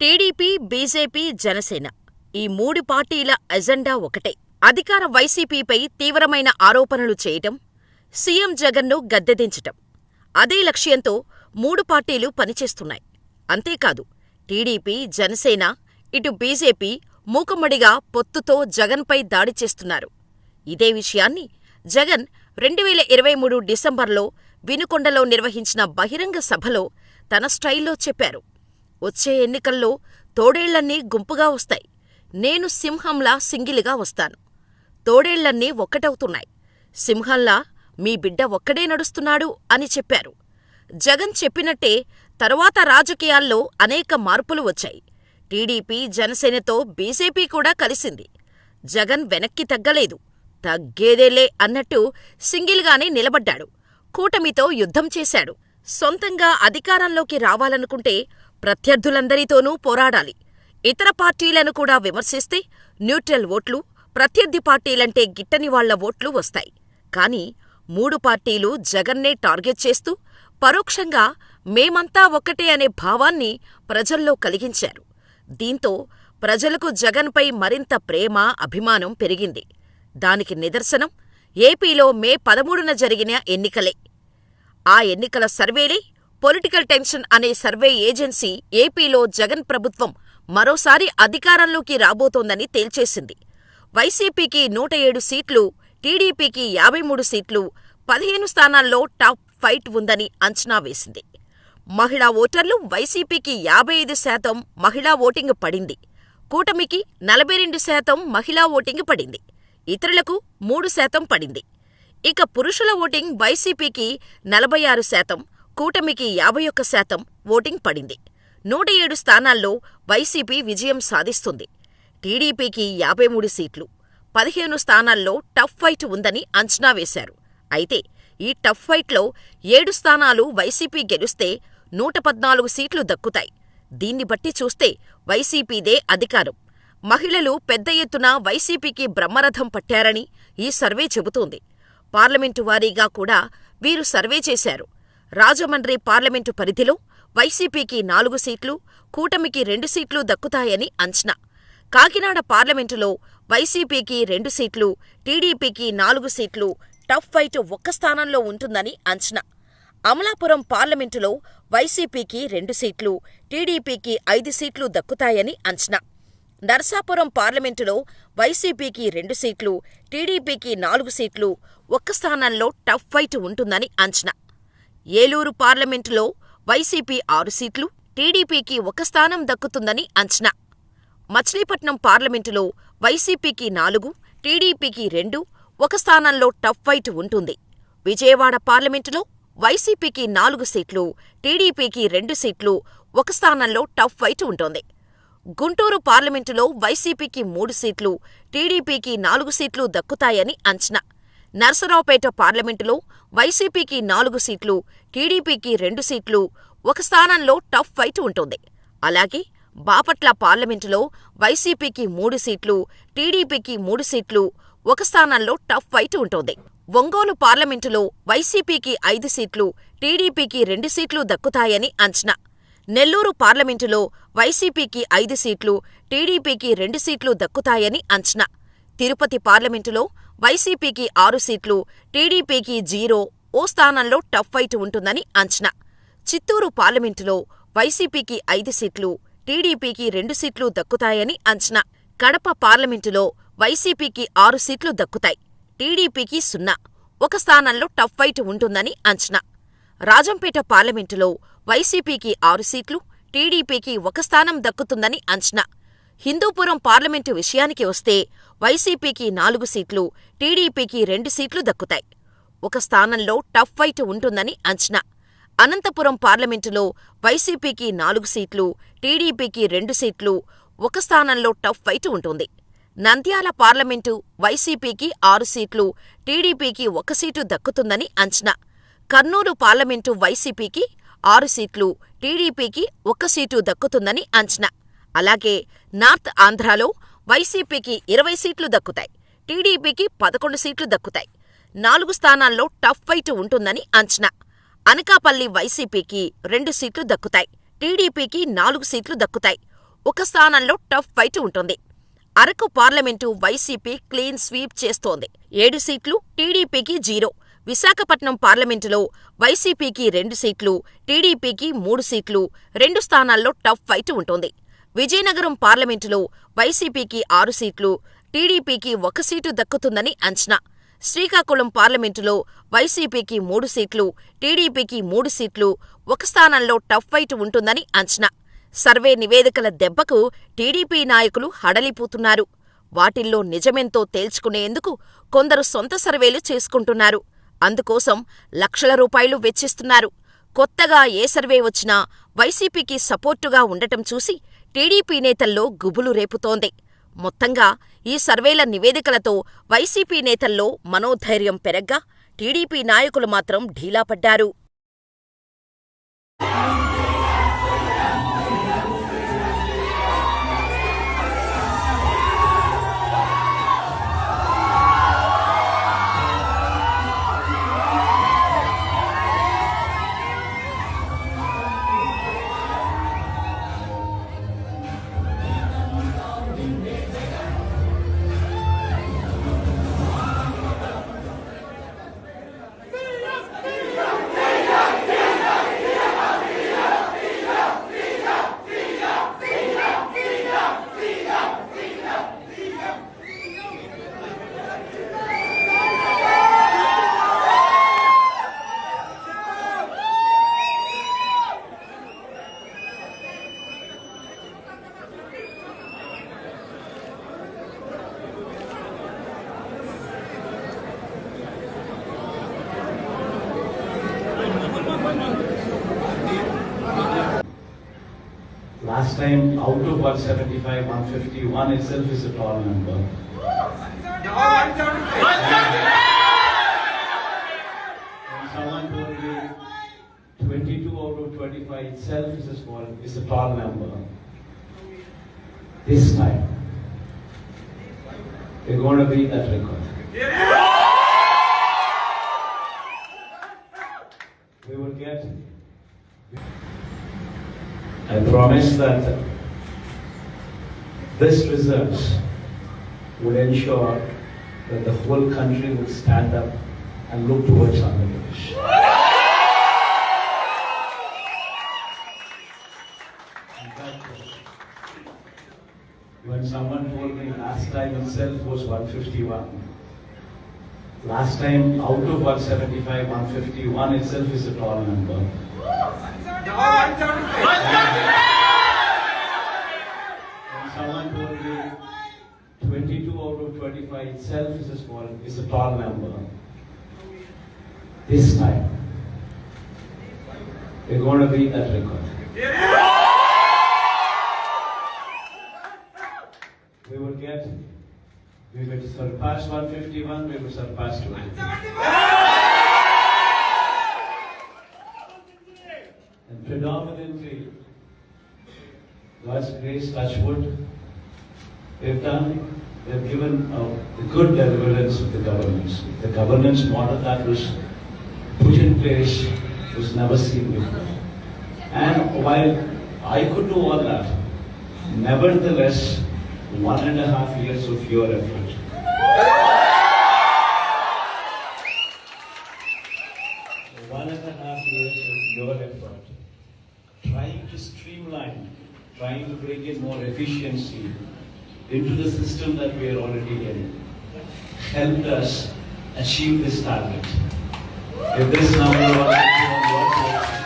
TDP, BJP, Janasena ఈ మూడు పార్టీల ఎజెండా ఒకటే. అధికార వైసీపీపై తీవ్రమైన ఆరోపణలు చేయటం, సీఎం జగన్ను గద్దెదించటం. అదే లక్ష్యంతో మూడు పార్టీలు పనిచేస్తున్నాయి. అంతేకాదు టీడీపీ, జనసేన, ఇటు బీజేపీ మూకుమ్మడిగా పొత్తుతో జగన్పై దాడి చేస్తున్నారు. ఇదే విషయాన్ని జగన్ రెండువేల ఇరవై మూడు డిసెంబర్లో వినుకొండలో నిర్వహించిన బహిరంగ సభలో తన స్టైల్లో చెప్పారు. వచ్చే ఎన్నికల్లో తోడేళ్ళన్నీ గుంపుగా వస్తాయి. నేను సింహంలా సింగిల్గా వస్తాను. తోడేళ్ళన్నీ ఒక్కటవుతున్నాయి. సింహంలా మీ బిడ్డ ఒక్కడే నడుస్తున్నాడు అని చెప్పారు. జగన్ చెప్పినట్టే తరువాత రాజకీయాల్లో అనేక మార్పులు వచ్చాయి. టీడీపీ, జనసేనతో బీజేపీ కూడా కలిసింది. జగన్ వెనక్కి తగ్గలేదు. తగ్గేదేలే అన్నట్టు సింగిల్గానే నిలబడ్డాడు. కూటమితో యుద్ధం చేశాడు. సొంతంగా అధికారంలోకి రావాలనుకుంటే ప్రత్యర్థులందరితోనూ పోరాడాలి. ఇతర పార్టీలను కూడా విమర్శిస్తే న్యూట్రల్ ఓట్లు, ప్రత్యర్థి పార్టీలంటే గిట్టనివాళ్ళ ఓట్లు వస్తాయి. కానీ మూడు పార్టీలు జగన్నే టార్గెట్ చేస్తూ పరోక్షంగా మేమంతా ఒక్కటే అనే భావాన్ని ప్రజల్లో కలిగించారు. దీంతో ప్రజలకు జగన్పై మరింత ప్రేమ, అభిమానం పెరిగింది. దానికి నిదర్శనం ఏపీలో మే పదమూడున జరిగిన ఎన్నికలే. ఆ ఎన్నికల సర్వేలే పొలిటికల్ టెన్షన్ అనే సర్వే ఏజెన్సీ ఏపీలో జగన్ ప్రభుత్వం మరోసారి అధికారంలోకి రాబోతోందని తేల్చేసింది. వైసీపీకి నూట ఏడు సీట్లు, టీడీపీకి యాభై మూడు సీట్లు, పదిహేను స్థానాల్లో టాప్ ఫైట్ ఉందని అంచనా వేసింది. మహిళా ఓటర్లు వైసీపీకి యాభై ఐదు శాతం మహిళా ఓటింగ్ పడింది. కూటమికి నలభై రెండు శాతం మహిళా ఓటింగ్ పడింది. ఇతరులకు మూడు శాతం పడింది. ఇక పురుషుల ఓటింగ్ వైసీపీకి నలభై ఆరు శాతం, కూటమికి యాభై ఒక్క శాతం ఓటింగ్ పడింది. నూట ఏడు స్థానాల్లో వైసీపీ విజయం సాధిస్తుంది. టీడీపీకి యాభై మూడు సీట్లు, పదిహేను స్థానాల్లో టఫ్ ఫైట్ ఉందని అంచనా వేశారు. అయితే ఈ టఫ్ ఫైట్లో ఏడు స్థానాలు వైసీపీ గెలుస్తే నూట పద్నాలుగు సీట్లు దక్కుతాయి. దీన్ని బట్టి చూస్తే వైసీపీదే అధికారం. మహిళలు పెద్ద ఎత్తున వైసీపీకి బ్రహ్మరథం పట్టారని ఈ సర్వే చెబుతోంది. పార్లమెంటు వారీగా కూడా వీరు సర్వే చేశారు. రాజమండ్రి పార్లమెంటు పరిధిలో వైసీపీకి నాలుగు సీట్లు, కూటమికి రెండు సీట్లు దక్కుతాయని అంచనా. కాకినాడ పార్లమెంటులో వైసీపీకి రెండు సీట్లు, టీడీపీకి నాలుగు సీట్లు, టఫ్ ఫైట్ ఒక్క స్థానంలో ఉంటుందని అంచనా. అమలాపురం పార్లమెంటులో వైసీపీకి రెండు సీట్లు, టీడీపీకి ఐదు సీట్లు దక్కుతాయని అంచనా. నర్సాపురం పార్లమెంటులో వైసీపీకి రెండు సీట్లు, టీడీపీకి నాలుగు సీట్లు, ఒక్క స్థానంలో టఫ్ ఫైట్ ఉంటుందని అంచనా. ఏలూరు పార్లమెంటులో వైసీపీ ఆరు సీట్లు, టీడీపీకి ఒక స్థానం దక్కుతుందని అంచనా. మచిలీపట్నం పార్లమెంటులో వైసీపీకి నాలుగు, టీడీపీకి రెండు, ఒక స్థానంలో టఫ్ ఫైట్ ఉంటుంది. విజయవాడ పార్లమెంటులో వైసీపీకి నాలుగు సీట్లు, టీడీపీకి రెండు సీట్లు, ఒక స్థానంలో టఫ్ ఫైట్ ఉంటుంది గుంటూరు పార్లమెంటులో వైసీపీకి మూడు సీట్లు, టీడీపీకి నాలుగు సీట్లు దక్కుతాయని అంచనా. నర్సరావుపేట పార్లమెంటులో వైసీపీకి నాలుగు సీట్లు, టీడీపీకి రెండు సీట్లు, ఒక స్థానంలో టఫ్ ఫైట్ ఉంటుంది. అలాగే బాపట్ల పార్లమెంటులో వైసీపీకి మూడు సీట్లు, టీడీపీకి మూడు సీట్లు, ఒక స్థానంలో టఫ్ ఫైట్ ఉంటుంది ఒంగోలు పార్లమెంటులో వైసీపీకి ఐదు సీట్లు, టీడీపీకి రెండు సీట్లు దక్కుతాయని అంచనా. నెల్లూరు పార్లమెంటులో వైసీపీకి ఐదు సీట్లు, టీడీపీకి రెండు సీట్లు దక్కుతాయని అంచనా. తిరుపతి పార్లమెంటులో వైసీపీకి ఆరు సీట్లు, టీడీపీకి జీరో, ఓ స్థానంలో టఫ్ ఫైట్ ఉంటుందని అంచనా. చిత్తూరు పార్లమెంటులో వైసీపీకి ఐదు సీట్లు, టీడీపీకి రెండు సీట్లు దక్కుతాయని అంచనా. కడప పార్లమెంటులో వైసీపీకి ఆరు సీట్లు దక్కుతాయి, టీడీపీకి సున్నా, ఒక స్థానంలో టఫ్ ఫైట్ ఉంటుందని అంచనా. రాజంపేట పార్లమెంటులో వైసీపీకి ఆరు సీట్లు, టీడీపీకి ఒక స్థానం దక్కుతుందని అంచనా. హిందూపురం పార్లమెంటు విషయానికి వస్తే వైసీపీకి నాలుగు సీట్లు, టీడీపీకి రెండు సీట్లు దక్కుతాయి. ఒక స్థానంలో టఫ్ ఫైట్ ఉంటుందని అంచనా. అనంతపురం పార్లమెంటులో వైసీపీకి నాలుగు సీట్లు, టీడీపీకి రెండు సీట్లు, ఒక స్థానంలో టఫ్ ఫైట్ ఉంటుంది. నంద్యాల పార్లమెంటు వైసీపీకి ఆరు సీట్లు, టీడీపీకి ఒక సీటు దక్కుతుందని అంచనా. కర్నూలు పార్లమెంటు వైసీపీకి ఆరు సీట్లు, టీడీపీకి ఒక సీటు దక్కుతుందని అంచనా. అలాగే నార్త్ ఆంధ్రాలో వైసీపీకి ఇరవై సీట్లు దక్కుతాయి, టీడీపీకి పదకొండు సీట్లు దక్కుతాయి. నాలుగు స్థానాల్లో టఫ్ ఫైట్ ఉంటుందని అంచనా. అనకాపల్లి వైసీపీకి రెండు సీట్లు దక్కుతాయి, టీడీపీకి నాలుగు సీట్లు దక్కుతాయి. ఒక స్థానంలో టఫ్ ఫైట్ ఉంటుంది Araku parliament YCP clean sweep చేస్తోంది ఏడు సీట్లు టీడీపీకి జీరో విశాఖపట్నం పార్లమెంటులో వైసీపీకి రెండు సీట్లు టీడీపీకి మూడు సీట్లు రెండు స్థానాల్లో టఫ్ ఫైట్ ఉంటుంది విజయనగరం పార్లమెంటులో వైసీపీకి ఆరు సీట్లు టీడీపీకి ఒక సీటు దక్కుతుందని అంచనా. శ్రీకాకుళం పార్లమెంటులో వైసీపీకి మూడు సీట్లు టీడీపీకి మూడు సీట్లు ఒక స్థానంలో టఫ్ ఫైట్ ఉంటుందని అంచనా. సర్వే నివేదికల దెబ్బకు టీడీపీ నాయకులు హడలిపోతున్నారు. వాటిల్లో నిజమెంతో తేల్చుకునేందుకు కొందరు సొంత సర్వేలు చేసుకుంటున్నారు. అందుకోసం లక్షల రూపాయలు వెచ్చిస్తున్నారు. కొత్తగా ఏ సర్వే వచ్చినా వైసీపీకి సపోర్టుగా ఉండటం చూసి టీడీపీ నేతల్లో గుబులు రేపుతోంది. మొత్తంగా ఈ సర్వేల నివేదికలతో వైసీపీ నేతల్లో మనోధైర్యం పెరగ్గా టీడీపీ నాయకులు మాత్రం ఢీలాపడ్డారు time, out of 175, 151 itself is a tall number. And someone told me 22 out of 25 itself is a small, is a tall number. This time, we're going to beat that record. We will get I promise that this results would ensure that the whole country would stand up and look towards Andhra Pradesh. When someone told me last time itself was 151, last time out of 175, 151 itself is a tall number. And someone told me 22 out of 25 itself is a small, is a tall number. This time, we're going to beat that record. We will get, we will surpass 151, we will surpass 250. And predominantly, God's grace, touch wood, they've done, they've given uh, a good deliverance of the governance. The governance model that was put in place was never seen before. And while I could do all that, nevertheless, one and a half years of your effort. One and a half years of your effort, trying to streamline, trying to bring in more efficiency into the system that we are already in, helped us achieve this target. If this number